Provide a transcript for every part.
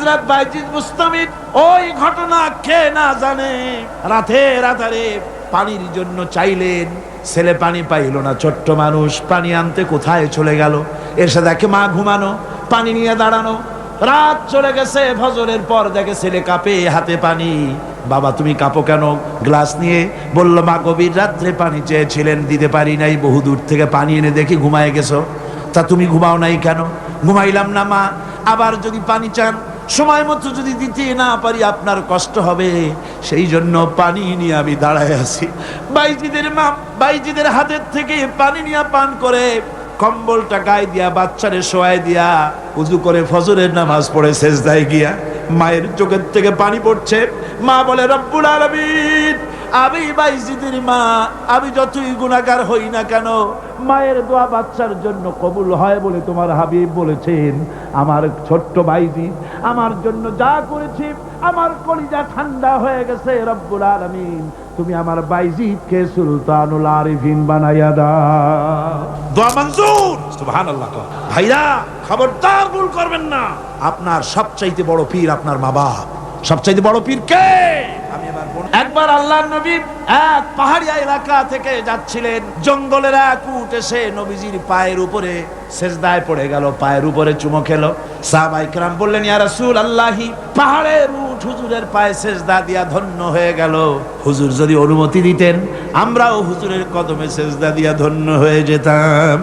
হাজরত বাইজিদ মুস্তামিদ ওই ঘটনা কে না জানে? রাতে রাতারে পানির জন্য চাইলেন, ছেলে পানি পাইল না, ছোট্ট মানুষ পানি আনতে কোথায় চলে গেল? এসে দেখে মা ঘুমানো, পানি নিয়ে দাঁড়ানো। রাত চলে গেছে, ফজরের পর দেখে ছেলে কাপে হাতে পানি। বাবা, তুমি কাপো কেন? গ্লাস নিয়ে বলল, মা, গভীর রাত্রে পানি চেয়েছিলেন, দিতে পারি নাই, বহু দূর থেকে পানি এনে দেখি ঘুমায় গেছো। তা তুমি ঘুমাও নাই কেন? ঘুমাইলাম না, মা। আবার যদি পানি চান সময় মতো যদি দিতে না পারি, আপনার কষ্ট হবে। সেই জন্য পানি নিয়ে আমি দাঁড়ায় আছি। বাইজিদের মা, বাইজিদের হাতের থেকে পানি নিয়ে পান করে কম্বলটা গায়ে দিয়া, বাচ্চারে শোয়ায় দিয়া, উজু করে ফজরের নামাজ পড়ে শেষ দায় গিয়া, মায়ের চোখের থেকে পানি পড়ছে। মা বলে, রব্বুল আলমিন আমি বাইজিদের মা, আমি যতই গুণাগার হই না কেন, মায়ের দোয়া বাচ্চার জন্য কবুল হয় বলে তোমার হাবিব বলেছেন। আমার ছোট্ট বাইজি আমার জন্য যা করেছি, আমার কলিজা ঠান্ডা হয়ে গেছে, রব্বুল আলমিন। তুমি আমার বাইজিদকে সুলতানুল আরিফিন বানাইয়া দাও। দোয়া মঞ্জুর। সুবহানাল্লাহ ভাইরা, খবরদার ভুল করবেন না। আপনার সবচাইতে বড় পীর আপনার মা বাপ সবচাইতে বড় পীর কে। একবার আল্লাহ নবী এক পাহাড়িয়া এলাকা থেকে যাচ্ছিলেন। জঙ্গলের এক উঠ এসে নবীজির পায়ের উপরে সেজদায় পড়ে গেল, পায়ের উপরে চুমো খেলো। সাহাবাইকরাম বললেন, ইয়া রাসূল আল্লাহি পাহাড়ের উঠ হুজুরের পায়ে সেজদা দিয়া ধন্য হয়ে গেল। হুজুর যদি অনুমতি দিতেন, আমরাও হুজুরের কদমে সেজদা দিয়া ধন্য হয়ে যেতাম।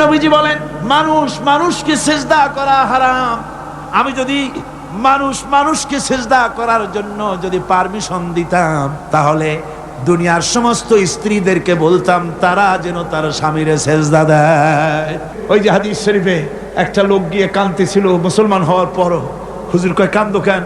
নবীজি বলেন, মানুষ, মানুষকে সেজদা করা হারাম। আমি যদি মানুষ মানুষকে সেজদা করার জন্য যদি পারমিশন দিতাম, তাহলে দুনিয়ার সমস্ত স্ত্রীদেরকে বলতাম, তারা যেন তার স্বামীরে সেজদা দেয়। ওই যে হাদিস শরীফে একটা লোক গিয়ে কাঁদতেছিল, মুসলমান হওয়ার পরও। হুজুর কয়, কান্দো কেন?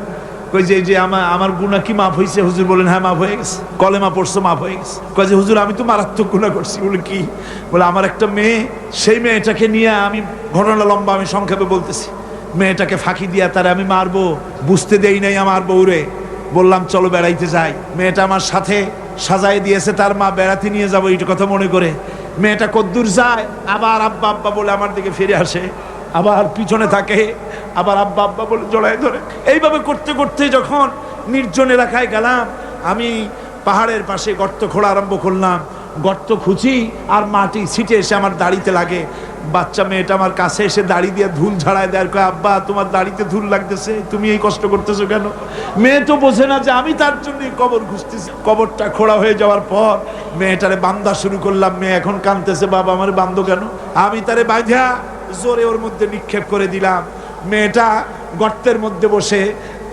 কই যে যে আমার আমার গুণা কি মাফ হয়েছে হুজুর বলেন হ্যাঁ মাফ হয়ে গেছে। কলেমা পড়ছো, মাফ হয়ে গেছে। কয় যে, হুজুর, আমি তো মারাত্মক গুণা করছি। বলে, কি? বলে, আমার একটা মেয়ে, সেই মেয়েটাকে নিয়ে আমি ঘটনা লম্বা আমি সংক্ষেপে বলতেছি। মেয়েটাকে ফাঁকি দিয়া তারে আমি মারবো। বুঝতে দেই নাই আমার বউরে। বললাম, চলো বেড়াইতে যাই। মেয়েটা আমার সাথে সাজায় দিয়েছে, তার মা বেড়াতে নিয়ে যাব এইটা কথা মনে করে। মেয়েটা কদ্দূর যায়, আবার আব্বা আব্বা বলে আমার দিকে ফিরে আসে। আবার পিছনে থাকে, আবার আব্বা আব্বা বলে জড়াই ধরে। এইভাবে করতে করতে যখন নির্জন এলাকায় গেলাম, আমি পাহাড়ের পাশে গর্ত খোঁড়া আরম্ভ করলাম। গর্ত খুঁজি, আর মাটি ছিটে এসে আমার দাড়িতে লাগে। বাচ্চা মেয়েটা আমার কাছে এসে দাড়ি দিয়ে ধুল ঝাড়ায় দেয় কয়, আব্বা তোমার দাড়িতে ধুল লাগতেছে তুমি এই কষ্ট করতেছো কেন? মেয়ে তো বোঝে না যে আমি তার জন্য কবর খুঁজতেছি। কবরটা খোড়া হয়ে যাওয়ার পর মেয়েটারে বান্দা শুরু করলাম মেয়ে এখন কানতেছে বাবা আমার বান্ধ কেন? আমি তারে বাঁধা জোরে ওর মধ্যে নিক্ষেপ করে দিলাম। মেয়েটা গর্তের মধ্যে বসে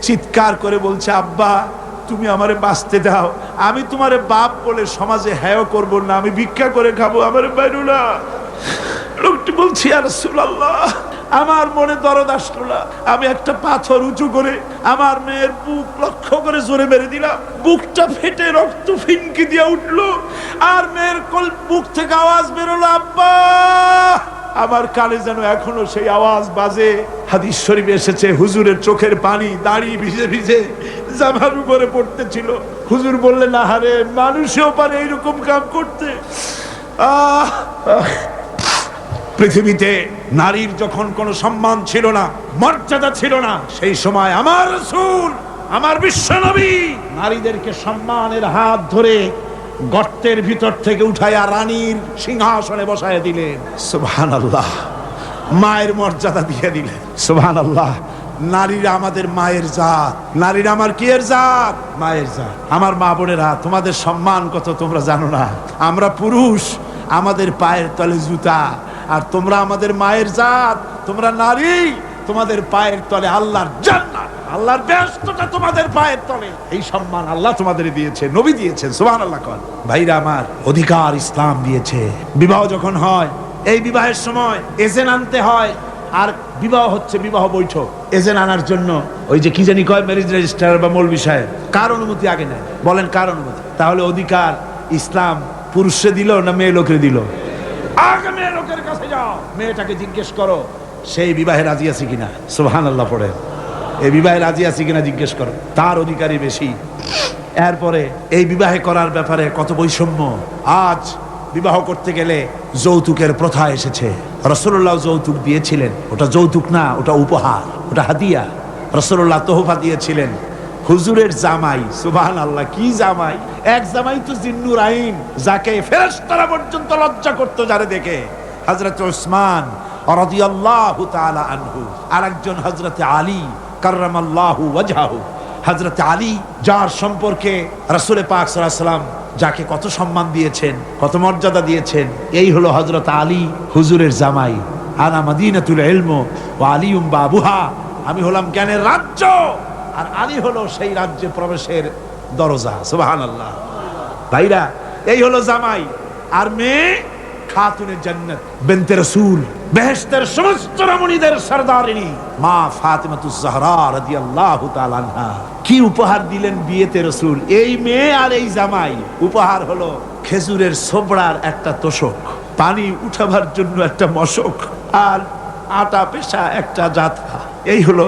চিৎকার করে বলছে আব্বা তুমি আমারে বাঁচতে দাও। আমি তোমারে বাপ বলে সমাজে হ্যায় করব না আমি ভিক্ষা করে খাব আমার বাইরু না। লোকটি বলছি আর আল্লাহ আমার মনে দরদ আসলো না। আমি একটা পাথর উঁচু করে আমার মেয়ের বুক লক্ষ্য করে জোরে মেরে দিলাম। বুকটা ফেটে রক্ত ফিনকি দিয়ে উঠল। আর মেয়ের কল বুক থেকে আওয়াজ বেরোলো, আব্বা, আমার কানে যেন এখনও সেই আওয়াজ বাজে। হাদিস শরীফে এসেছে, হুজুরের চোখের পানি দাড়ি ভিজে ভিজে জামার উপরে পড়তেছিল। হুজুর বললেন, আহারে, মানুষেও পারে এইরকম কাম করতে। আহ। পৃথিবীতে নারীর যখন কোনো সম্মান ছিল না মর্যাদা ছিল না সেই সময় আমার রসুল আমার বিশ্বনবী নারীদেরকে সম্মানের হাত ধরে গর্তের ভিতর থেকে উঠাইয়া রানীর সিংহাসনে বসায় দিলেন। সুবহান আল্লাহ মায়ের মর্যাদা দিয়ে দিলেন। সুবহান আল্লাহ নারীরা আমাদের মায়ের জাত। নারীরা আমার কি এর জাত? মায়ের জাত। আমার মা বোনেরা তোমাদের সম্মান কত তোমরা জানো না? আমরা পুরুষ আমাদের পায়ের তলে জুতা। আর তোমরা আমাদের মায়ের জাত, তোমরা নারী, তোমাদের পায়ের তলে আল্লাহর জান্নাত, আল্লাহর ব্যস্ততা তোমাদের পায়ের তলে। এই সম্মান আল্লাহ তোমাদের দিয়েছে, নবী দিয়েছেন সুবহান আল্লাহ কর। ভাইরা আমার, অধিকার ইসলাম দিয়েছে। বিবাহ যখন হয়, এই বিবাহের সময় এজেন আনতে হয়, আর বিবাহ হচ্ছে বিবাহ বৈঠক। এজেন্ট আনার জন্য ওই যে কি জানি কয় ম্যারেজ রেজিস্ট্রার বা মৌলবি সাহেব, কার অনুমতি আগে নেয়? বলেন কার অনুমতি? তাহলে অধিকার ইসলাম পুরুষে দিল না মেয়ে লোকের দিল? আগে মেয়ে লোকের কাছে যাও। মেয়েটাকে জিজ্ঞেস করো, সেই বিবাহে রাজি আছে কিনা? সোহান আল্লাহ পড়ে। এই বিবাহে রাজি আছে কিনা জিজ্ঞেস করো। তার অধিকারই বেশি। এরপরে এই বিবাহে করার ব্যাপারে কত বৈষম্য। আজ বিবাহ করতে গেলে যৌতুকের প্রথা এসেছে। রসুল্লাহ যৌতুক দিয়েছিলেন। ওটা যৌতুক না, ওটা উপহার, ওটা হাতিয়া রসুল্লাহ তোহফা দিয়েছিলেন। হুজুরের জামাই সুবাহ আল্লাহ কি জামাই? এক জামাই তো জিন্নুর আইন, যাকে ফেরেশতারা পর্যন্ত লজ্জা করতো যারে দেখে। হযরত ওসমান তাআলা আনহু, আরেকজন আলী আলী, যার সম্পর্কে রাসূল যাকে কত সম্মান দিয়েছেন, কত মর্যাদা দিয়েছেন, এই হলো হযরত আলী, হুজুরের জামাই। বাবুহা, আমি হলাম জ্ঞানের রাজ্য। আর আলী হলো সেই রাজ্যে প্রবেশের দরজা, সুবহানাল্লাহ। ভাইরা, এই হলো জামাই আর মেয়ে খাতুনে জান্নাত, বিনতে রাসূল, বেহেশতের সমস্ত রমণীদের সরদারিনী, মা ফাতিমাতুজ জাহরা রাদিয়াল্লাহু তাআলা আনহা। কি উপহার দিলেন বিয়েতে রাসূল? এই মেয়ে আর এই জামাই। উপহার হলো খেজুরের সোবড়ার একটা তোষক, পানি উঠাবার জন্য একটা মশক আর আটা পেশা একটা জাথা এই হলো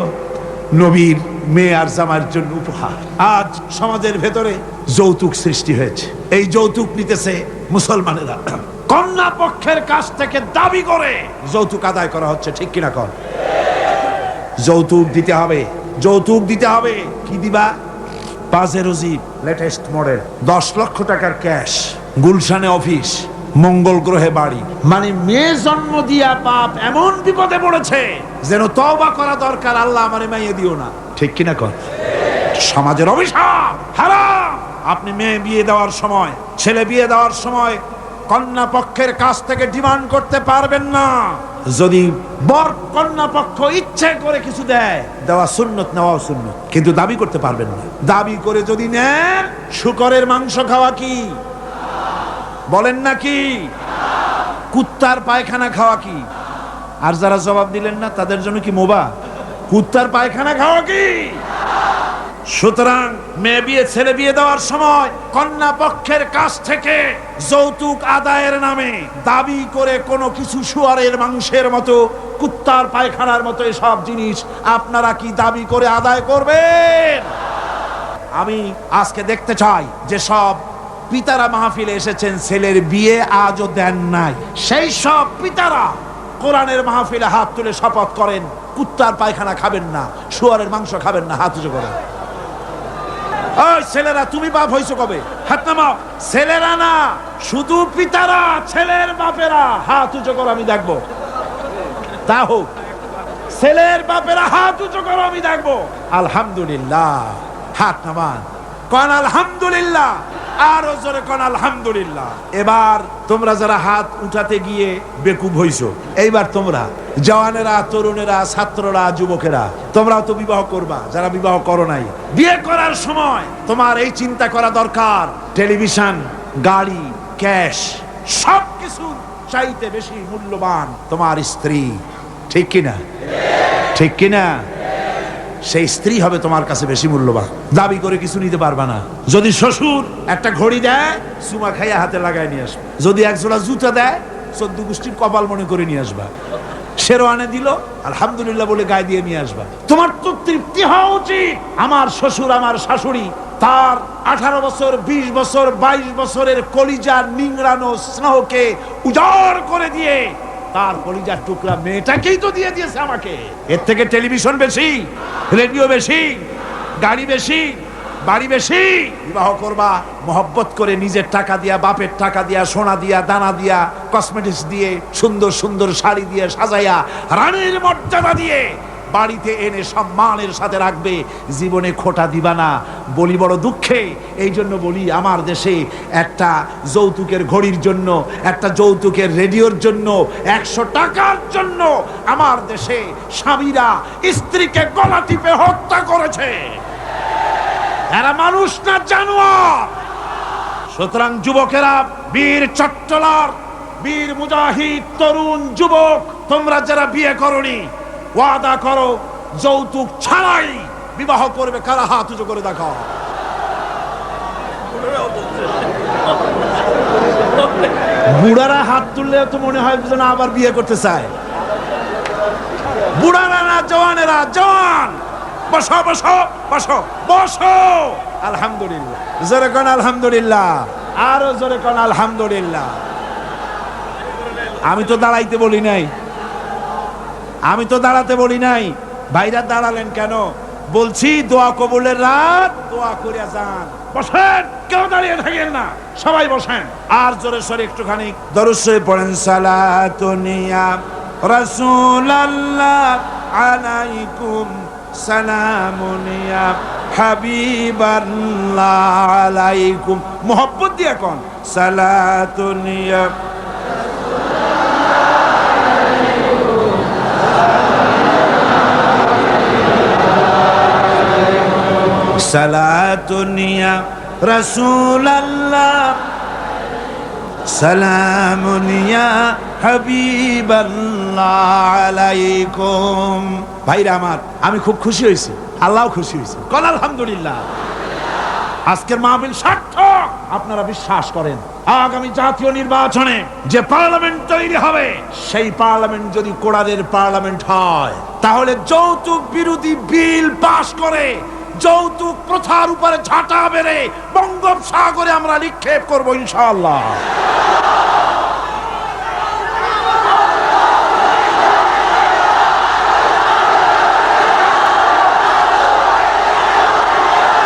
নবীর মেয়ে আর জামার জন্য উপহার। আজ সমাজের ভেতরে যৌতুক সৃষ্টি হয়েছে। এই যৌতুক নিতেছে মুসলমানেরা। কন্যা পক্ষের কাছ থেকে দাবি করে যৌতুক আদায় করা হচ্ছে, ঠিক কিনা কর যৌতুক দিতে হবে। যৌতুক দিতে হবে। কি দিবা? পাজেরো জিপ লেটেস্ট মডেল দশ লক্ষ টাকার ক্যাশ, গুলশানে অফিস, মঙ্গল গ্রহে বাড়ি। মানে মেয়ে জন্ম দিয়া পাপ এমন বিপদে পড়েছে যেন তওবা করা দরকার, আল্লাহ আমারে মাইয়ে দিও না। ঠিক কিনা কর? সমাজের অভিশাপ, হারাম। আপনি মেয়ে বিয়ে দেওয়ার সময়, ছেলে বিয়ে দেওয়ার সময় কন্যা পক্ষের কাছ থেকে ডিমান্ড করতে পারবেন না। যদি বর কন্যা পক্ষ ইচ্ছে করে কিছু দেয়, দেওয়া সুন্নত নেওয়া সুন্নত, কিন্তু দাবি করতে পারবেন না। দাবি করে যদি নেন, শুকরের মাংস খাওয়া কি? বলেন নাকি কুত্তার পায়খানা খাওয়া কি? আর যারা জবাব দিলেন না, তাদের জন্য কি মোবা কুত্তার পায়খানা খাওয়া কি? সুতরাং মেয়ে বিয়ে, ছেলে বিয়ে দেওয়ার সময় কন্যা পক্ষের কাছ থেকে যৌতুক আদায়ের নামে দাবি করে কোনো কিছু শুয়ারের মাংসের মতো, কুত্তার পায়খানার মতো এসব জিনিস আপনারা কি দাবি করে আদায় করবেন? আমি আজকে দেখতে চাই যে সব পিতারা মাহফিলে এসেছেন, ছেলের বিয়ে আজও দেন নাই। সেই সব পিতারা কোরআনের মাহফিলে হাত তুলে শপথ করেন। কুত্তার পায়খানা খাবেন না, শুয়ারের মাংস খাবেন না, হাত উঁচু ওই ছেলেরা, তুমি বাপ হইছো কবে? হাত নামাও। ছেলেরা না, শুধু পিতারা, ছেলের বাপেরা। হাত উঁচু করো, আমি দেখব। তা হোক, ছেলের বাপেরা, হাত উঁচু করো, আমি দেখব। আলহামদুলিল্লাহ। হাত নামান। কন আলহামদুলিল্লাহ। আরও জোরে কন, আলহামদুলিল্লাহ। এবার তোমরা যারা হাত উঠাতে গিয়ে বেকুব হইছো, এইবার তোমরা জওয়ানেরা, তরুণেরা, ছাত্ররা, যুবকেরা, তোমরাও তো বিবাহ করবা, যারা বিবাহ করো নাই। বিয়ে করার সময় তোমার এই চিন্তা করা দরকার, টেলিভিশন, গাড়ি, ক্যাশ সব কিছু চাইতে বেশি মূল্যবান তোমার স্ত্রী। ঠিক কিনা? ঠিক কিনা? সেই স্ত্রী হবে তোমার কাছে বেশি মূল্যবান। দাবি করে কিছু নিতে পারবা না। যদি শ্বশুর একটা ঘড়ি দেয় সুমা খাইয়া হাতে লাগায় নিয়ে আসবে। যদি এক জোড়া জুতা দেয়, চোদ্দ গোষ্ঠীর কপাল মনে করে নিয়ে আসবা। শেরওয়ানে দিল, আলহামদুলিল্লাহ বলে গায়ে দিয়ে নিয়ে আসবা। তোমার তো তৃপ্তি হওয়া উচিত। আমার শ্বশুর, আমার শাশুড়ি, তার আঠারো বছর ২০ বছর ২২ বছরের কলিজার নিংড়ানো স্নেহকে উজাড় করে দিয়ে তার কলিজার টুকরা মেয়েটাকেই তো দিয়ে দিয়েছে আমাকে। এর থেকে টেলিভিশন বেশি রেডিও বেশি গাড়ি বেশি বাড়ি বেশি। বিবাহ করবা মহব্বত করে নিজের টাকা দিয়া বাপের টাকা দিয়া সোনা দিয়া দানা দিয়া কসমেটিক্স দিয়ে সুন্দর সুন্দর শাড়ি দিয়ে সাজাইয়া রানীর মর্যাদা দিয়ে বাড়িতে এনে সম্মানের সাথে রাখবে। জীবনে খোটা দিবা না। বলি বড় দুঃখে, এই জন্য বলি আমার দেশে একটা যৌতুকের ঘড়ির জন্য, একটা যৌতুকের রেডিওর জন্য, একশো টাকার জন্য আমার দেশে স্বামীরা স্ত্রীকে গলা টিপে হত্যা করেছে। এরা মানুষ না জানোয়ার। সুতরাং যুবকেরা, বীর চট্টলার, বীর মুজাহিদ, তরুণ যুবক, তোমরা যারা বিয়ে করনি ওয়াদা করো, যৌতুক ছাড়াই বিবাহ করবে, কারা হাত উঁচু করে দেখাও। বুড়ারা হাত তুললে তো মনে হয় যেন আবার বিয়ে করতে চায়। বুড়ারা না, জওয়ানেরা, জওয়ান! বসো বসো বসো বসো! আলহামদুলিল্লাহ। জোরে কোন আলহামদুলিল্লাহ? আরও জোরে কোন আলহামদুলিল্লাহ। আমি তো দাঁড়াইতে বলি নাই। আমি তো দাঁড়াতে বলি নাই। ভাইরা দাঁড়ালেন কেন? বলছি দোয়া কবুলের রাত দোয়া করিয়া যান। বসেন কেউ দাঁড়িয়ে থাকেন না। সবাই বসেন। আর জোরে সরে একটুখানি। দরুসে পড়েন সালাতুনিয়া রাসূলুল্লাহ আলাইকুম সালামুনিয়া হাবিবাল্লাহ আলাইকুম। মোহব্বত দিয়া কোন। সালাতুনিয়া সালাতুনিয়া রাসূলুল্লাহ। সালামুনিয়া হাবিবাল্লাহ আলাইকুম। ভাইরা আমার, আমি খুব খুশি হয়েছি, আল্লাহ খুশি হয়েছে। কল আলহামদুলিল্লাহ। আজকের মাহবিল সার্থক, আপনারা বিশ্বাস করেন। আগামী জাতীয় নির্বাচনে যে পার্লামেন্ট তৈরি হবে, সেই পার্লামেন্ট যদি কোড়াদের পার্লামেন্ট হয়, তাহলে যৌতুক বিরোধী বিল পাশ করে যৌতুক প্রথার উপরে ঝাঁটা বেড়ে বঙ্গোপসাগরে আমরা নিক্ষেপ করব ইনশাআল্লাহ।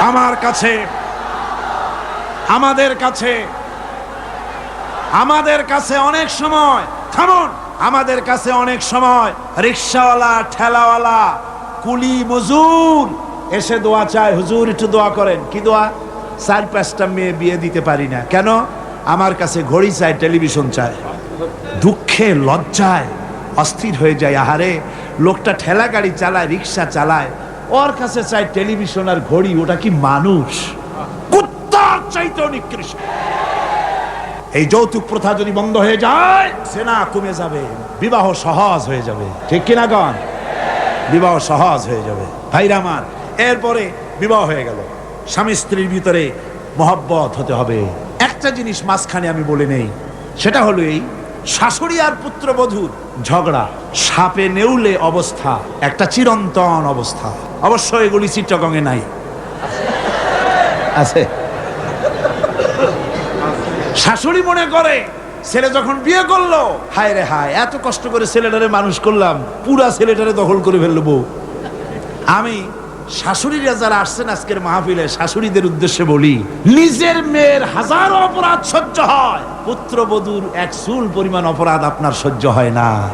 আমার কাছে, আমাদের কাছে আমাদের কাছে অনেক সময়, থামুন, আমাদের কাছে অনেক সময় রিক্সাওয়ালা, ঠেলাওয়ালা, কুলি মজুর এসে দোয়া চায়, হুজুর, একটু দোয়া করেন। কি দোয়া? চার পাঁচটা মেয়ে বিয়ে দিতে পারি না। কেন? আমার কাছে ঘড়ি চায়, টেলিভিশন চায়। দুঃখে লজ্জায় অস্থির হয়ে যায়, আহারে! লোকটা ঠেলা গাড়ি চালায়, রিক্সা চালায়। ওর কাছে চাই টেলিভিশন আর ঘড়ি, ওটা কি মানুষ? এই যৌতুক প্রথা যদি বন্ধ হয়ে যায়, সেনা কমে যাবে, বিবাহ সহজ হয়ে যাবে। ঠিক কিনা গণ? বিবাহ সহজ হয়ে যাবে। ভাইরা আমার এরপরে বিবাহ হয়ে গেল। স্বামী স্ত্রীর ভিতরে মহব্বত হতে হবে। একটা জিনিস মাঝখানে আমি বলে নেই, সেটা হলো এই শাশুড়ি আর পুত্রবধূর ঝগড়া, সাপে নেউলে অবস্থা, একটা চিরন্তন অবস্থা। অবশ্য এগুলি চিত্রগঙ্গে নাই। আছে। শাশুড়ি মনে করে, ছেলে যখন বিয়ে করল, হায় রে হায়, এত কষ্ট করে ছেলেটারে মানুষ করলাম, পুরা ছেলেটারে দখল করে ফেলল বউ। আমি শাশুড়িরা যারা আসছেন আজকের মাহফিলে, শাশুড়িদের উদ্দেশ্যে বলি, নিজের মেয়ের হাজারো অপরাধ সহ্য হয়। পুত্রবধূর এক চুল পরিমাণ অপরাধ আপনার সহ্য হয় না।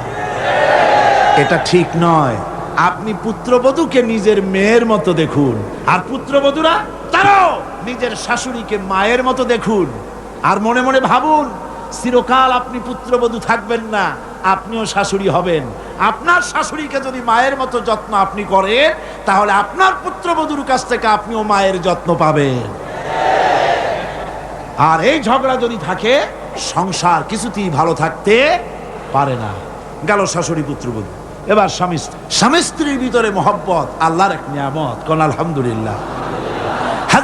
এটা ঠিক নয়। আপনি পুত্রবধূকে নিজের মেয়ের মতো দেখুন। আর পুত্রবধূরা, তারাও নিজের শাশুড়িকে মায়ের মতো দেখুন। আর মনে মনে ভাবুন, চিরকাল আপনি পুত্রবধূ থাকবেন না। আপনিও শাশুড়ি হবেন। আপনার শাশুড়িকে যদি মায়ের মতো যত্ন আপনি করেন, তাহলে আপনার পুত্রবধূর কাছ থেকে আপনিও মায়ের যত্ন পাবেন। আর এই ঝগড়া যদি থাকে, সংসার কিছুতেই ভালো থাকতে পারে না। গেল শাশুড়ি পুত্রবধূ। এবার স্বামী স্বামী স্ত্রীর ভিতরে মহব্বত, আল্লাহর এক নিয়ামত, কোন আলহামদুলিল্লাহ।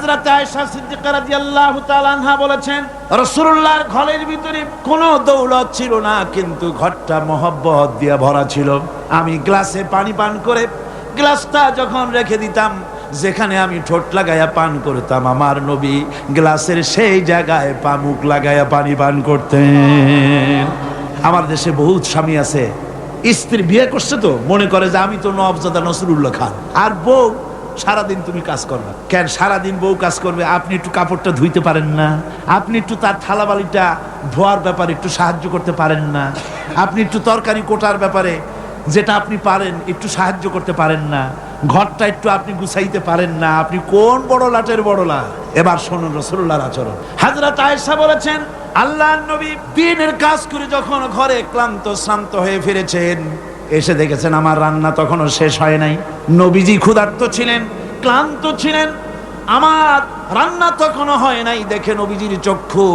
আয়েশা সিদ্দিকা রাদিয়াল্লাহু বলেছেন, রাসূলুল্লাহর ঘরের ভিতরে কোনো দৌলত ছিল না, কিন্তু ঘরটা মহব্বত দিয়ে ভরা ছিল। আমি গ্লাসে পানি পান করে গ্লাসটা যখন রেখে দিতাম, যেখানে আমি ঠোঁট লাগায়া পান করতাম, আমার নবী গ্লাসের সেই জায়গায় পামুক লাগায়া পানি পান করতেন। আমার দেশে বহুত স্বামী আছে, স্ত্রী বিয়ে করছে তো, মনে করে যে আমি তো নবজাদা নসরুল্লাহ খান। আর বউ সারাদিন তুমি কাজ করবে। কেন সারাদিন বউ কাজ করবে, আপনি একটু কাপড়টা ধুইতে পারেন না, আপনি একটু তার থালাবালিটা ধোয়ার ব্যাপারে একটু সাহায্য করতে পারেন না, আপনি একটু তরকারি কোটার ব্যাপারে যেটা আপনি পারেন একটু সাহায্য করতে পারেন না, ঘরটা একটু আপনি গুছাইতে পারেন না, আপনি কোন বড় লাটের বড় লা এবার শুনুন রসুল্লাহর আচরণ। হাজরত আয়েশা বলেছেন আল্লাহ নবী দিনের কাজ করে যখন ঘরে ক্লান্ত, শ্রান্ত হয়ে ফিরেছেন এসে দেখেছেন আমার রান্না তখনও শেষ হয় নাই। নবীজি ক্ষুধার্ত ছিলেন, ক্লান্ত ছিলেন, আমার রান্না তখনও হয় নাই। দেখে নবীজির চক্ষু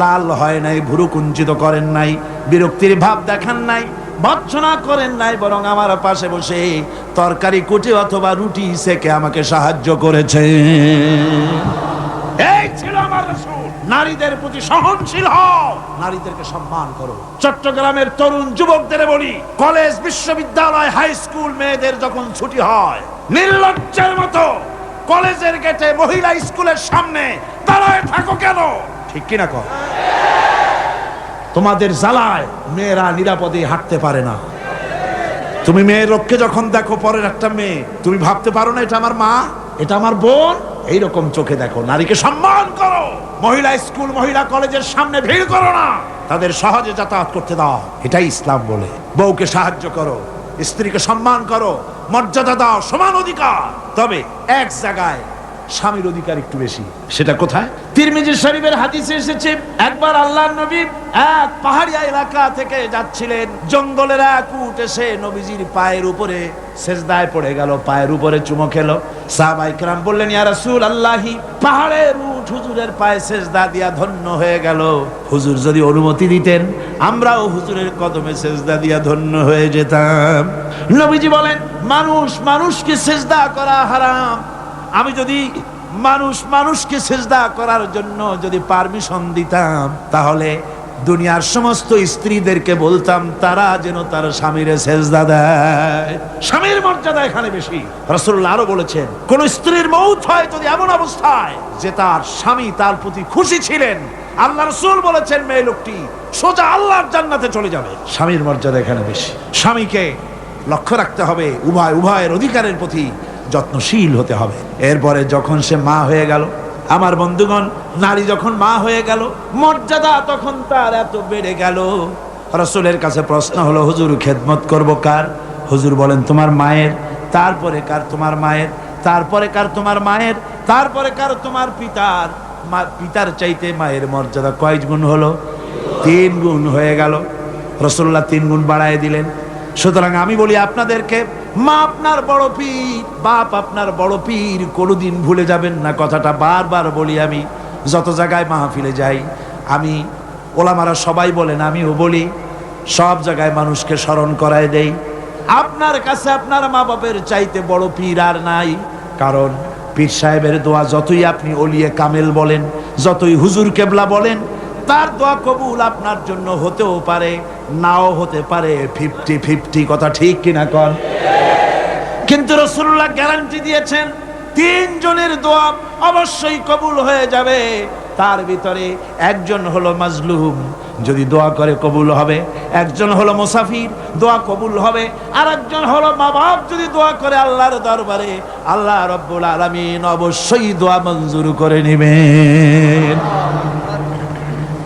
লাল হয় নাই, ভুরু কুঞ্চিত করেন নাই, বিরক্তির ভাব দেখান নাই ভৎসনা করেন নাই, বরং আমার পাশে বসে তরকারি কুটি অথবা রুটি সেকে আমাকে সাহায্য করেছে। এই ছিল আমার রাসূল। নারীদের প্রতি সহনশীল হও। নারীদেরকে সম্মান করো। চট্টগ্রামের তরুণ যুবকদের বলি কলেজ বিশ্ববিদ্যালয় হাই স্কুল মেয়েদের যখন ছুটি হয় নির্লজ্জের মতো কলেজের গেটে মহিলা স্কুলের সামনে দাঁড়ায় থাকো কেন? ঠিক কিনা কর তোমাদের জ্বালায় মেয়েরা নিরাপদে হাঁটতে পারে না। তুমি মেয়ের রক্ষে যখন দেখো পরের একটা মেয়ে তুমি ভাবতে পারো না এটা আমার মা? এটা আমার বোন, এইরকম চোখে দেখো। নারীকে সম্মান করো। মহিলা স্কুল, মহিলা কলেজের সামনে ভিড় করো না। তাদের সহজে যাতায়াত করতে দাও। এটাই ইসলাম বলে। বউকে সাহায্য করো, স্ত্রীকে সম্মান করো, মর্যাদা দাও, সমান অধিকার। তবে এক জায়গায় স্বামীর অধিকার একটু বেশি সেটা কোথায় তিরমিজি শরীফের হাদিসে এসেছে একবার আল্লাহর নবী এক পাহাড়িয়া এলাকা থেকে যাচ্ছিলেন জঙ্গলের এক উট এসে নবীজির পায়ের উপরে সেজদায় পড়ে গেল পায়ের উপরে চুমো খেলো সাহাবাই کرام বললেন ইয়া রাসূল আল্লাহি পাহাড়ের উট হুজুরের পায়ে সেজদা দিয়া ধন্য হয়ে গেল হুজুর যদি অনুমতি দিতেন আমরাও হুজুরের কদমে সেজদা দিয়া ধন্য হয়ে যেতাম নবীজি বলেন মানুষ মানুষকে সেজদা করা হারাম আমি যদি মানুষ মানুষকে সেজদা করার জন্য যদি পারমিশন দিতাম, তাহলে দুনিয়ার সমস্ত স্ত্রীদেরকে বলতাম, তারা যেন তার স্বামীর সেজদা দেয়। স্বামীর মর্যাদা এখানে বেশি। রসুল্লাহ আরও বলেছেন, কোন স্ত্রীর মৌত হয় যদি এমন অবস্থায় যে তার স্বামী তার প্রতি খুশি ছিলেন, আল্লাহ রসুল বলেছেন, মেয়ে লোকটি সোজা আল্লাহর জান্নাতে চলে যাবে। স্বামীর মর্যাদা এখানে বেশি। স্বামীকে লক্ষ্য রাখতে হবে, উভয়, উভয়ের অধিকারের প্রতি যত্নশীল হতে হবে। এরপরে যখন সে মা হয়ে গেল, আমার বন্ধুগণ, নারী যখন মা হয়ে গেল, মর্যাদা তখন তার এত বেড়ে গেল। রসুলের কাছে প্রশ্ন হলো, হুজুর, খেদমত করব কার? হুজুর বলেন, তোমার মায়ের, তারপরে কার তোমার মায়ের, তারপরে কার তোমার মায়ের, তারপরে কার তোমার পিতার। মা- পিতার চাইতে মায়ের মর্যাদা কয় গুণ হলো? তিন গুণ হয়ে গেল। রসুল্লাহ তিন গুণ বাড়ায় দিলেন। সুতরাং আমি বলি আপনাদেরকে, মা আপনার বড় পীর, বাপ আপনার বড় পীর, কোনোদিন ভুলে যাবেন না কথাটা বারবার বলি আমি, যত জায়গায় মাহফিলে যাই, আমি ওলামারা সবাই বলেন, আমিও বলি, সব জায়গায় মানুষকে স্মরণ করায় দেই। আপনার কাছে আপনার মা বাপের চাইতে বড় পীর আর নাই, কারণ পীর সাহেবের দোয়া যতই আপনি অলিয়ে কামেল বলেন, যতই হুজুর কেবলা বলেন তার দোয়া কবুল আপনার জন্য হতেও পারে, নাও হতে পারে। ফিফটি ফিফটি কথা ঠিক কিনা কন? কিন্তু রসুল্লাহ গ্যারান্টি দিয়েছেন, তিনজনের দোয়া অবশ্যই কবুল হয়ে যাবে। তার ভিতরে একজন হলো মাজলুম, যদি দোয়া করে কবুল হবে। একজন হলো মুসাফির, দোয়া কবুল হবে। আর একজন হলো মা বাপ, যদি দোয়া করে আল্লাহর দরবারে। আল্লাহ রব্বুল আলামিন অবশ্যই দোয়া মঞ্জুর করে নেবেন।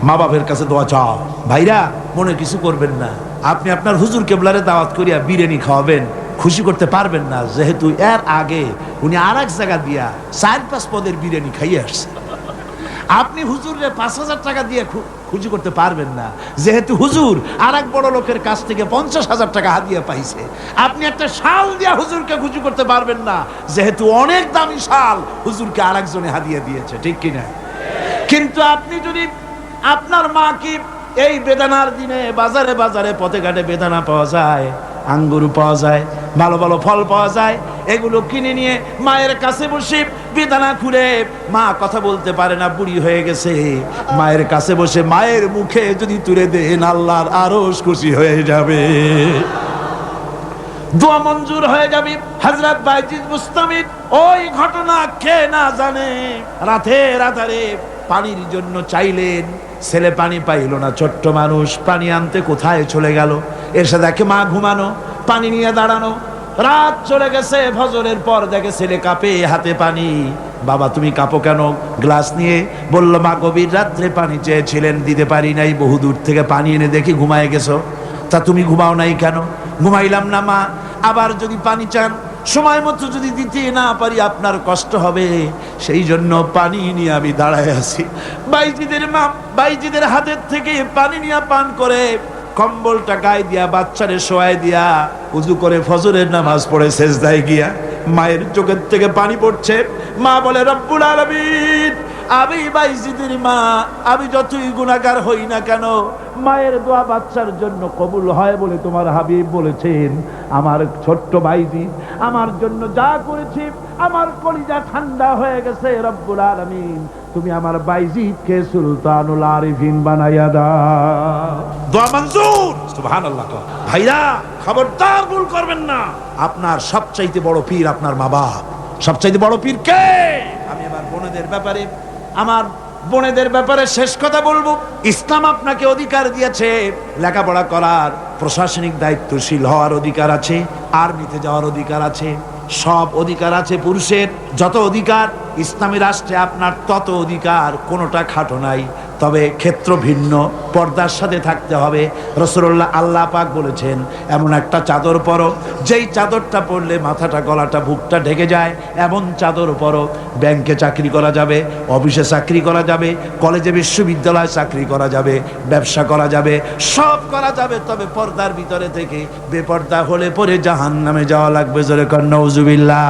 মা বাপের কাছে দোয়া চাও। ভাইরা, মনে কিছু করবেন না। আপনি আপনার হুজুর কেবলারে দাওয়াত করিয়া বিরিয়ানি খাওয়াবেন, খুশি করতে পারবেন না। যেহেতু এর আগে উনি আর এক জায়গা দিয়া চার পাঁচ পদের বিরিয়ানি খাইয়ে আসছে। আপনি হুজুরে পাঁচ হাজার টাকা দিয়ে খুশি করতে পারবেন না। যেহেতু হুজুর আর এক বড় লোকের কাছ থেকে পঞ্চাশ হাজার টাকা হাদিয়া পাইছে। আপনি একটা শাল দিয়া হুজুরকে খুশি করতে পারবেন না। যেহেতু অনেক দামি শাল হুজুরকে আর একজনে হাদিয়া দিয়েছে। ঠিক কিনা? কিন্তু আপনি যদি আপনার মা কি এই বেদানার দিনে বাজারে বাজারে পথে ঘাটে বেদানা পাওয়া যায়, আঙ্গুর পাওয়া যায়, ভালো ভালো ফল পাওয়া যায়, এগুলো কিনে নিয়ে মায়ের কাছে বসে বেদানা খুলে মা কথা বলতে পারে না, বুড়ি হয়ে গেছে। মায়ের কাছে বসে মায়ের মুখে যদি তুলে দেন, আল্লাহর আরও খুশি হয়ে যাবে। দোয়া মঞ্জুর হয়ে যাবে। হজরত বাইজিদ মুস্তামিদ ওই ঘটনা কে না জানে, রাতে রাতারে পানির জন্য চাইলেন। ছেলে পানি পাইল না, ছোট্ট মানুষ, পানি আনতে কোথায় চলে গেল? এর সাথে দেখে মা ঘুমানো, পানি নিয়ে দাঁড়ানো। রাত চলে গেছে, ফজরের পর দেখে ছেলে কাঁপে হাতে পানি। বাবা, তুমি কাঁপো কেন? গ্লাস নিয়ে বলল, মা, গভীর রাত্রে পানি চেয়েছিলেন, দিতে পারি নাই, বহু দূর থেকে পানি এনে দেখি ঘুমায় গেছো। তা তুমি ঘুমাও নাই কেন? ঘুমাইলাম না, মা। আবার যদি পানি চান সময় মতো যদি দিতে না পারি, আপনার কষ্ট হবে। সেই জন্য পানি নিয়ে আমি দাঁড়ায় আছি। বাইজিদের মা, বাইজিদের হাতের থেকে পানি নিয়ে পান করে, কম্বলটা গায়ে দিয়া, বাচ্চারে শোয়াই দিয়া, উজু করে ফজরের নামাজ পড়ে শেষ দায় গিয়া, মায়ের চোখের থেকে পানি পড়ছে। মা বলে, রব্বুল আলমিন। আমি বাইজিদের মা, আমি যতই গুণাগার হই না কেন, মায়ের দোয়া বাচ্চার জন্য কবুল হয় বলে তোমার হাবিব বলেছেন। আমার ছোট্ট বাইজি, আমার জন্য যা করেছি, আমার কলিজা ঠান্ডা হয়ে গেছে, রব্বুল আলমিন। তুমি আমার বাইজিদকে সুলতানুল আরিফিন বানাইয়া দাও। দোয়া মঞ্জুর। সুবহানাল্লাহ। ভাইরা, খবরদার ভুল করবেন না। আপনার সবচাইতে বড় পীর আপনার মা বাপ সবচাইতে বড় পীর কে? আমি আমার বোনদের ব্যাপারে আমার বোনেদের ব্যাপারে শেষ কথা বলব। ইসলাম আপনাকে অধিকার দিয়েছে। লেখাপড়া করার প্রশাসনিক দায়িত্বশীল হওয়ার অধিকার আছে, আর্মিতে যাওয়ার অধিকার আছে, সব অধিকার আছে পুরুষের, যত অধিকার ইসলামী রাষ্ট্রে আপনার তত অধিকার, কোনোটা খাটো নাই। তবে ক্ষেত্র ভিন্ন, পর্দার সাথে থাকতে হবে। রসুল্লাহ আল্লাহ পাক বলেছেন, এমন একটা চাদর পরো, যেই চাদরটা পরলে মাথাটা, গলাটা, বুকটা ঢেকে যায়, এমন চাদর পরো, ব্যাংকে চাকরি করা যাবে, অফিসে চাকরি করা যাবে, কলেজে বিশ্ববিদ্যালয়ে চাকরি করা যাবে, ব্যবসা করা যাবে, সব করা যাবে, তবে পর্দার ভিতরে থেকে বেপর্দা হলে পরে জাহান নামে যাওয়া লাগবে জোরে কন্নৌজুবিল্লাহ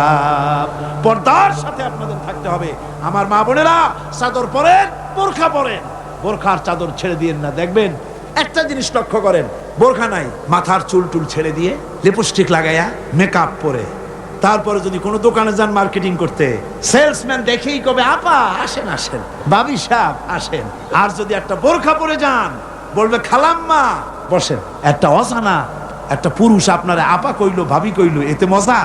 পর্দার সাথে আপনাদের থাকতে হবে। আমার মা বোনেরা, চাদর পরেন, বোরখা পরেন। বোরখার চাদর ছেড়ে দিয়েন না, দেখবেন? একটা জিনিস লক্ষ্য করেন, বোরখা নাই, মাথার চুল টুল ছেড়ে দিয়ে লিপস্টিক লাগাইয়া মেকআপ পরে। তারপরে যদি কোনো দোকানে যান মার্কেটিং করতে সেলসম্যান দেখেই কবে, আপা, আসেন আসেন, বাবি সাহেব, আসেন। আর যদি একটা বোরখা পরে যান, বলবে, খালাম্মা, বসেন। একটা অজানা, একটা পুরুষ আপনার, আপা কইলো, ভাবি কইলো, এতে মজা?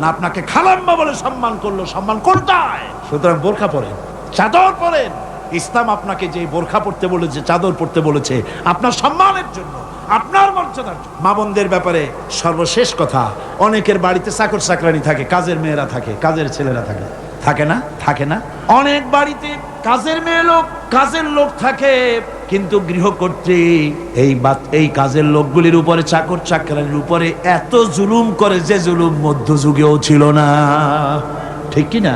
না, আপনাকে খালাম্মা বলে সম্মান করল, সম্মান কোনটায়? সুতরাং বোরখা পরেন, চাদর পরেন ইসলাম আপনাকে যে বোরখা পড়তে বলেছে, চাদর পড়তে বলেছে, আপনার সম্মানের জন্য, আপনার মর্যাদার। মা বোনদের ব্যাপারে সর্বশেষ কথা, অনেকের বাড়িতে চাকর চাকরানি থাকে, কাজের মেয়েরা থাকে, কাজের ছেলেরা থাকে। থাকে না? থাকে না? অনেক বাড়িতে কাজের মেয়ে লোক, কাজের লোক থাকে, কিন্তু গৃহকর্ত্রী এই এই কাজের লোকগুলির উপরে, চাকর চাকরানির উপরে এত জুলুম করে, যে জুলুম মধ্যযুগেও ছিল না। ঠিক কি না?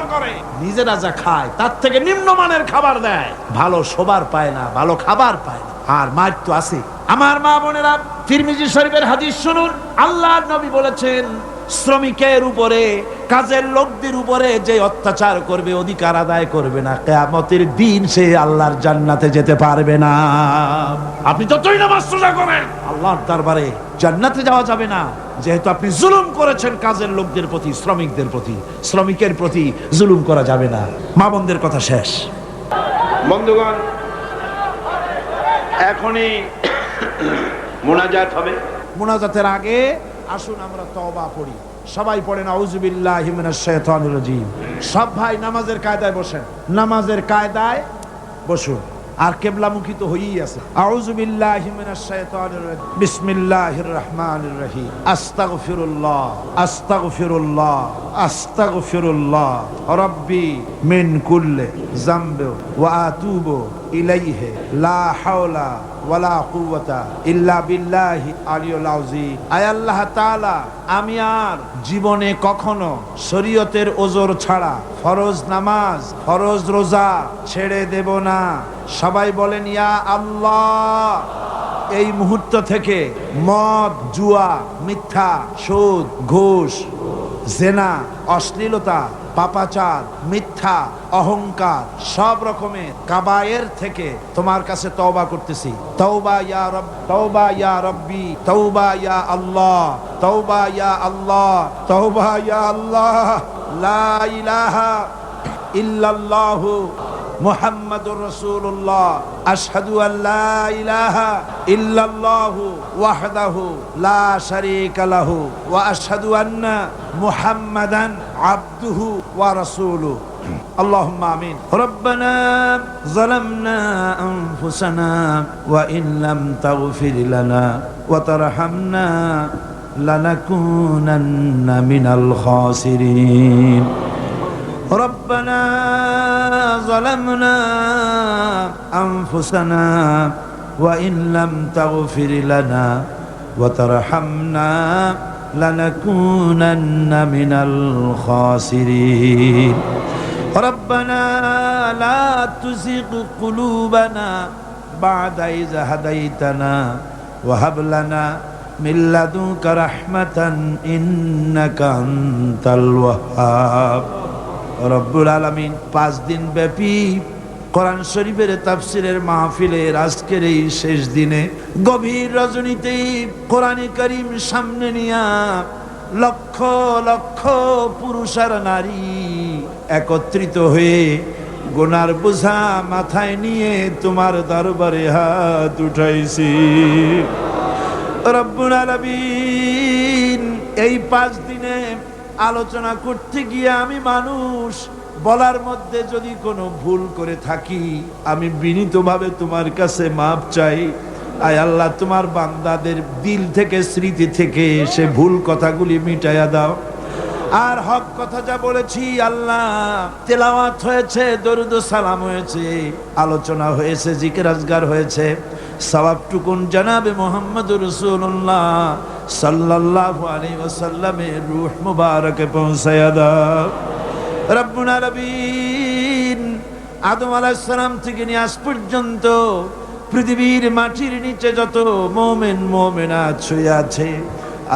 করে। নিজেরা যা খায়, তার থেকে নিম্নমানের খাবার দেয়। ভালো শোবার পায় না, ভালো খাবার পায় না। আর মার তো আছে। আমার মা বোনেরা শরীফের হাদিস শুনুন। আল্লাহ নবী বলেছেন, শ্রমিকের উপরে, কাজের লোকদের উপরে যে অত্যাচার করবে, অধিকার আদায় করবে না। কেয়ামতের দিন সে আল্লাহর জান্নাতে যেতে পারবে না। আপনি যতই নামাজ সোজা করেন, আল্লাহর দরবারে জান্নাতে যাওয়া যাবে না। যেহেতু আপনি জুলুম করেছেন কাজের লোকদের প্রতি শ্রমিকদের প্রতি শ্রমিকের প্রতি জুলুম করা যাবে না। মা বোনদের কথা শেষ। বন্ধুগণ এখনই মোনাজাত হবে। মুনাজাতের আগে আসুন আমরা তওবা পড়ি। সবাই পড়েন আউযুবিল্লাহি মিনাশ শাইতানির রাজিম। সব ভাই নামাজের কায়দায় বসেন। নামাজের কায়দায় বসুন। আর কেবলামুখী তো হয়েই আছে। আউযুবিল্লাহি মিনাশ শাইতানির রাজিম। বিসমিল্লাহির রহমানির রহিম। আস্তাগফিরুল্লাহ আস্তাগফিরুল্লাহ আস্তাগফিরুল্লাহ। রব্বি মিন কুল্লি যামবি ওয়া আতুবু ইলাইহি, লা হাওলা ওয়ালা কুওয়াতা ইল্লা বিল্লাহি আলিয়ুল আযীম। আয় আল্লাহ তাআলা, আমি আর জীবনে কখনো শরীয়তের ওজর ছাড়া ফরজ নামাজ, ফরজ রোজা ছেড়ে দেব না। সবাই বলেন, ইয়া আল্লাহ, এই মুহূর্ত থেকে মদ, জুয়া, মিথ্যা, সুদ, ঘুষ, জেনা, অশ্লীলতা পাপাচার, মিথ্যা, অহংকার, সব রকমের কাবায়ের থেকে তোমার কাছে তওবা করতেছি। তওবা ইয়া রব, তওবা ইয়া রব্বি, তওবা ইয়া আল্লাহ, তওবা ইয়া আল্লাহ, তওবা ইয়া আল্লাহ, লা ইলাহা ইল্লাল্লাহু মুহাম্মাদুর রাসূলুল্লাহ, আশহাদু আল্লা ইলাহা ইল্লাল্লাহু ওয়াহদাহু লা শারীকা লাহু, ওয়া আশহাদু আন্না মুহাম্মাদান عبده ورسوله اللهم امين ربنا ظلمنا انفسنا وان لم تغفر لنا وترحمنا لنكونن من الخاسرين ربنا ظلمنا انفسنا وان لم تغفر لنا وترحمنا لنكونن من الخاسرين ربنا لا تزغ قلوبنا بعد إذ هديتنا وهب لنا من لدنك رحمة إنك أنت الوهاب রব্বুল আলমিন পাঁচ দিন ব্যাপী কোরআন শরীফের তাফসিরের মাহফিলের আজকের এই শেষ দিনে গভীর রজনীতে কোরআনে করিম সামনে নিয়া লক্ষ লক্ষ পুরুষ আর নারী একত্রিত হয়ে গোনার বোঝা মাথায় নিয়ে তোমার দরবারে হাত উঠাইছি। এই পাঁচ দিনে আলোচনা করতে গিয়ে আমি মানুষ বলার মধ্যে যদি কোনো ভুল করে থাকি, আমি বিনীতভাবে তোমার কাছে মাপ চাই। আয় আল্লাহ, তোমার বান্দাদের দিল থেকে, স্মৃতি থেকে সে ভুল কথাগুলি মিটাইয়া দাও। আর হক কথা যা বলেছি, আল্লাহ, তেলাওয়াত হয়েছে, দরুদ সালাম হয়েছে, আলোচনা হয়েছে, জিকির আজগার হয়েছে। সবাবটুকুন জানাবে মোহাম্মদ রসুল্লাহ সাল্লাল্লাহু আলাইহি ওয়াসাল্লামের রূহ মুবারকে পৌঁছায়া দাও। রব্বুল আলামিন আদম আলাইহিস সালাম থেকে নিয়ে আজ পর্যন্ত পৃথিবীর মাটির নিচে যত মোমেন মোমেনা ছুঁয়ে আছে,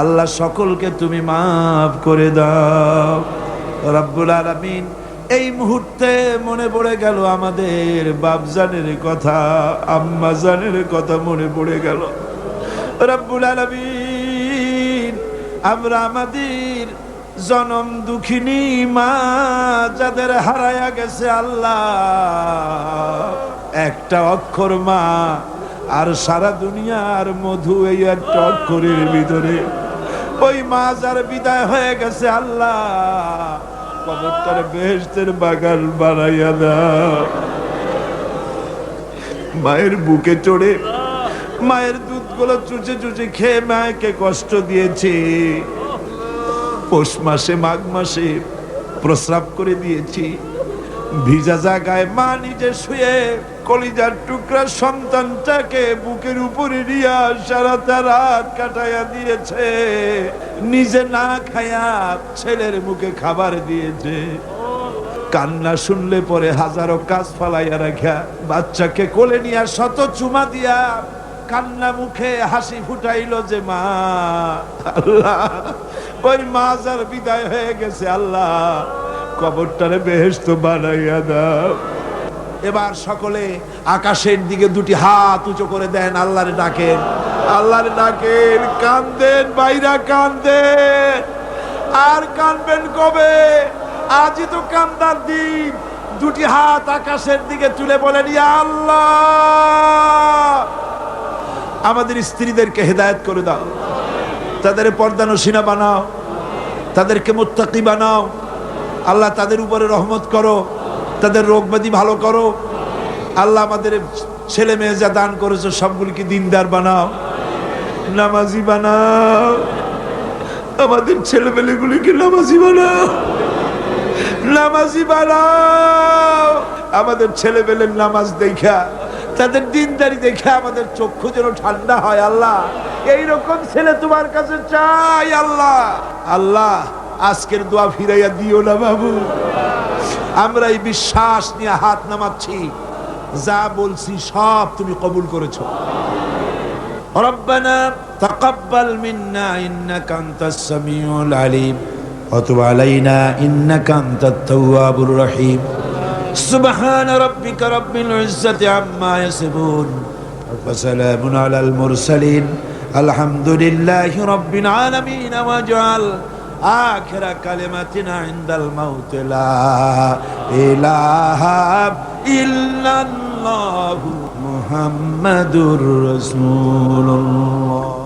আল্লাহ সকলকে তুমি মাফ করে দাও। রব্বুল আলামিন এই মুহূর্তে মনে পড়ে গেল আমাদের বাপজানের কথা, আম্মাজানের কথা মনে পড়ে গেল। রব্বুল আলামিন, আমরা আমাদের জনম দুঃখিনী মা, যাদের হারায়া গেছে আল্লাহ। একটা অক্ষর মা, আর সারা দুনিয়ার মধু এই একটা অক্ষরের ভিতরে। ওই মা যার বিদায় হয়ে গেছে আল্লাহ, কবরটার বেহেস্তের বাগান বানাইয়া দাও। মায়ের বুকে চড়ে, মায়ের দুধগুলো চুচে চুচে খেয়ে মায়কে কষ্ট দিয়েছে। পৌষ মাসে, মাঘ মাসে প্রস্রাব করে দিয়েছি। ভিজা জায়গায় মা নিজে শুয়ে কলিজার টুকরা সন্তানটাকে বুকের উপরে নিয়ে সারাটা রাত কাটাইয়া দিয়েছে। নিজে না খায়া ছেলের মুখে খাবার দিয়েছে। কান্না শুনলে পরে হাজারো কাজ ফালাইয়া রাখা বাচ্চাকে কোলে নিয়া শত চুমা দিয়া কান্না মুখে হাসি ফুটাইলো যে মা, আল্লাহ, ওই মা যার বিদায় হয়ে গেছে, আল্লাহ, কবরটারে বেহেস্ত বানাইয়া দাও। এবার সকলে আকাশের দিকে দুটি হাত উঁচু করে দেন, আল্লাহরে ডাকেন আল্লাহরে ডাকেন কান্দেন বাইরা কান্দেন। আর কানবেন কবে? আজই তো কান্দার দিন। দুটি হাত আকাশের দিকে তুলে বলেন আল্লাহ! আমাদের স্ত্রীদেরকে হেদায়ত করে দাও। তাদের পর্দানসীনা বানাও। তাদেরকে মুত্তাকি বানাও। আল্লাহ তাদের উপরে রহমত করো। তাদের রোগব্যাধি ভালো করো। আল্লাহ আমাদের ছেলে মেয়ে যা দান করেছ সবগুলিকে দিনদার বানাও। নামাজি বানাও। আমাদের ছেলে মেয়েগুলিকে নামাজি বানাও। নামাজি বানাও। আমাদের ছেলে নামাজ দেখা তাদের দিনদারি দেখে আমাদের চক্ষু যেন ঠান্ডা হয়, আল্লাহ। এইরকম ছেলে তোমার কাছে চাই, আল্লাহ। আল্লাহ, আজকের দোয়া ফিরাইয়া দিও না, বাবু। আমরা এই বিশ্বাস নিয়ে হাত নামাচ্ছি। যা বলছি সব তুমি কবুল করেছ। রব্বানা তাকাব্বাল মিন্না ইন্নাকা আনতাস সামিউল আলিম। রহিম। الرحيم سبحان ربك رب العزة عما يصفون وسلام على المرسلين الحمد لله رب العالمين واجعل آخر كلمتنا عند الموت لا إله إلا الله محمد رسول الله